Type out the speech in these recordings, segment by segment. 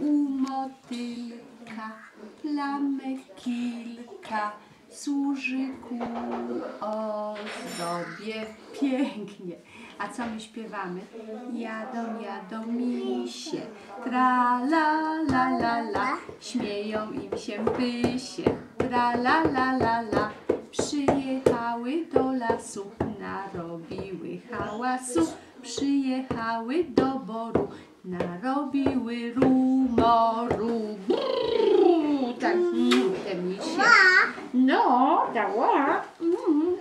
u motylka plamek kilka służy ku ozdobie. Pięknie. A co my śpiewamy? Jadą, jadą misie, tra la la la la, śmieją im się pysie, tra la la la la. Przyjechały do lasu, narobiły hałasu, przyjechały do boru, narobiły rumoru. Brrr, tak, mm, te misie. No, dała. Mm.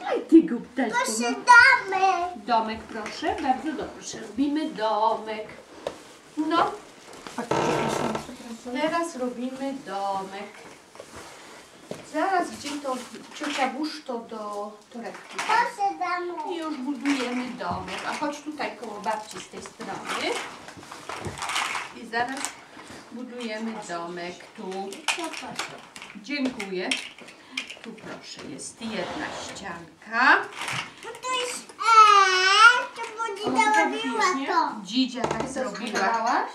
Daj ty. Proszę no. damy. Domek proszę, bardzo dobrze. Robimy domek. No, teraz robimy domek. Zaraz gdzie to ciocia włóż to do torebki. Proszę damy. I już budujemy domek. A chodź tutaj koło babci z tej strony. I zaraz budujemy domek tu. Dziękuję. Tu proszę, jest jedna ścianka. No to jest eee, to będzie O, tak robiła to. Dzidzia tak zrobiła.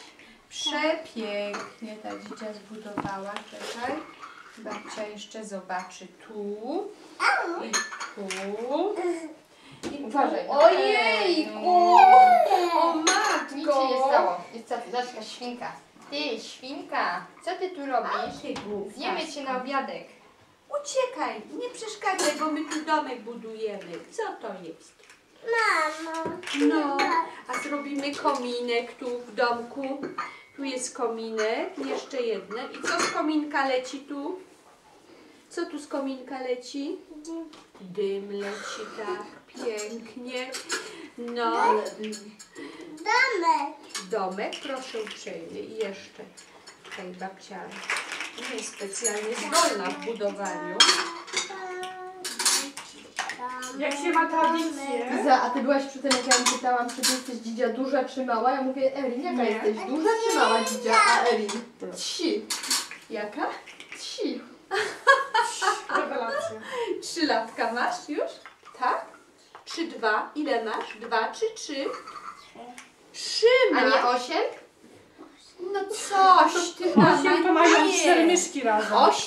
Przepięknie ta dzidzia zbudowała. Czekaj. Babcia jeszcze zobaczy tu i tu. I tu. Uważaj. Ojejku! O Nic się nie matko! stało. Jest co ty, zobacz jaka świnka. Ty, świnka, co ty tu robisz? Ty głupia. Zjemy cię na obiadek. Uciekaj, nie przeszkadzaj, bo my tu domek budujemy. Co to jest? Mamo. No, a zrobimy kominek tu w domku. Tu jest kominek, jeszcze jedne. I co z kominka leci tu? Co tu z kominka leci? Dym leci, tak, pięknie. No, Damy. Domek, proszę uprzejmie. I jeszcze tutaj babcia nie jest specjalnie zdolna w budowaniu. Jak się ma tradycję. Za, a ty byłaś przy tym, jak ja ją pytałam, czy ty jesteś dzidzia duża czy mała? Ja mówię, Erin, jaka Nie. jesteś? Duża czy mała dzidzia? A Erin, tsi, Jaka? tsi. Rewelacja. Trzy latka masz już? Tak? Czy dwa? Ile masz? Dwa czy trzy? Trzy A nie osiem? No coś, ty mama, Osiem to mają nie. cztery myszki razem. Osiem